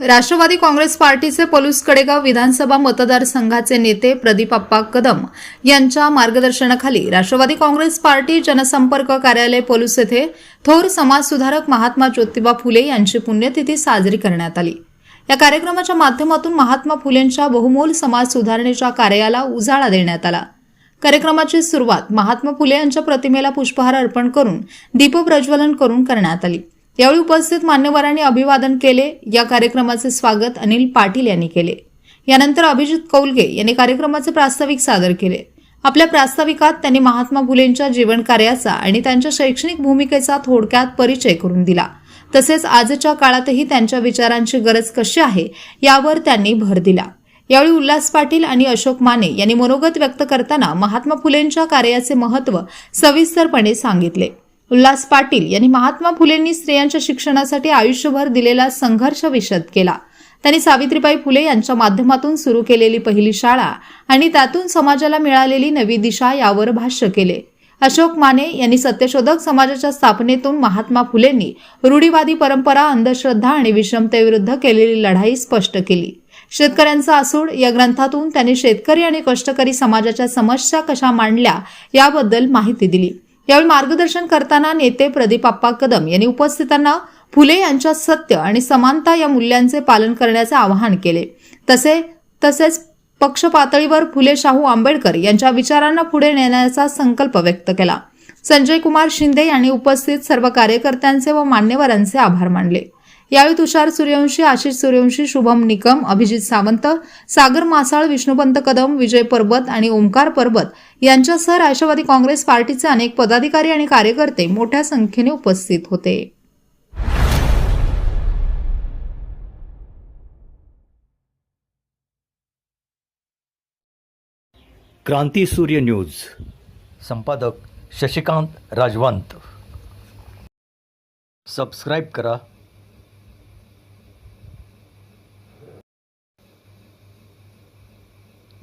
राष्ट्रवादी काँग्रेस पार्टीचे पलूस कडेगाव विधानसभा मतदारसंघाचे नेते प्रदीप अप्पा कदम यांच्या मार्गदर्शनाखाली राष्ट्रवादी काँग्रेस पार्टी जनसंपर्क कार्यालय पलूस येथे थोर समाजसुधारक महात्मा ज्योतिबा फुले यांची पुण्यतिथी साजरी करण्यात आली. या कार्यक्रमाच्या माध्यमातून महात्मा फुलेंच्या बहुमोल समाज सुधारणेच्या कार्याला उजाळा देण्यात आला. कार्यक्रमाची सुरुवात महात्मा फुले यांच्या प्रतिमेला पुष्पहार अर्पण करून दीपप्रज्वलन करून करण्यात आली. यावेळी उपस्थित मान्यवरांनी अभिवादन केले. या कार्यक्रमाचे स्वागत अनिल पाटील यांनी केले. यानंतर अभिजित कौलगे यांनी कार्यक्रमाचे प्रास्ताविक सादर केले. आपल्या प्रास्ताविकात त्यांनी महात्मा फुलेंच्या जीवन कार्याचा आणि त्यांच्या शैक्षणिक भूमिकेचा थोडक्यात परिचय करून दिला. तसेच आजच्या काळातही त्यांच्या विचारांची गरज कशी आहे यावर त्यांनी भर दिला. यावेळी उल्हास पाटील आणि अशोक माने यांनी मनोगत व्यक्त करताना महात्मा फुलेंच्या कार्याचे महत्त्व सविस्तरपणे सांगितले. उल्हास पाटील यांनी महात्मा फुलेंनी स्त्रियांच्या शिक्षणासाठी आयुष्यभर दिलेला संघर्ष विशद केला. त्यांनी सावित्रीबाई फुले यांच्या माध्यमातून सुरू केलेली पहिली शाळा आणि त्यातून समाजाला मिळालेली नवी दिशा यावर भाष्य केले. अशोक माने यांनी सत्यशोधक समाजाच्या स्थापनेतून महात्मा फुलेंनी रूढीवादी परंपरा अंधश्रद्धा आणि विषमतेविरुद्ध केलेली लढाई स्पष्ट केली. शेतकऱ्यांचा आसूड या ग्रंथातून त्यांनी शेतकरी आणि कष्टकरी समाजाच्या समस्या कशा मांडल्या याबद्दल माहिती दिली. यावेळी मार्गदर्शन करताना नेते प्रदीप आप्पा कदम यांनी उपस्थितांना फुले यांच्या सत्य आणि समानता या मूल्यांचे पालन करण्याचे आवाहन केले. तसे तसेच पक्ष पातळीवर फुले शाहू आंबेडकर यांच्या विचारांना पुढे नेण्याचा संकल्प व्यक्त केला. संजय कुमार शिंदे यांनी उपस्थित सर्व कार्यकर्त्यांचे व मान्यवरांचे आभार मानले. यावेळी तुषार सूर्यवंशी आशिष सूर्यवंशी शुभम निकम अभिजित सावंत सागर मासाळ विष्णुपंत कदम विजय परबत आणि ओंकार परबत यांच्यासह राष्ट्रवादी काँग्रेस पार्टीचे अनेक पदाधिकारी आणि कार्यकर्ते मोठ्या संख्येने उपस्थित होते. क्रांती सूर्य न्यूज. संपादक शशिकांत राजवंत. सबस्क्राईब करा.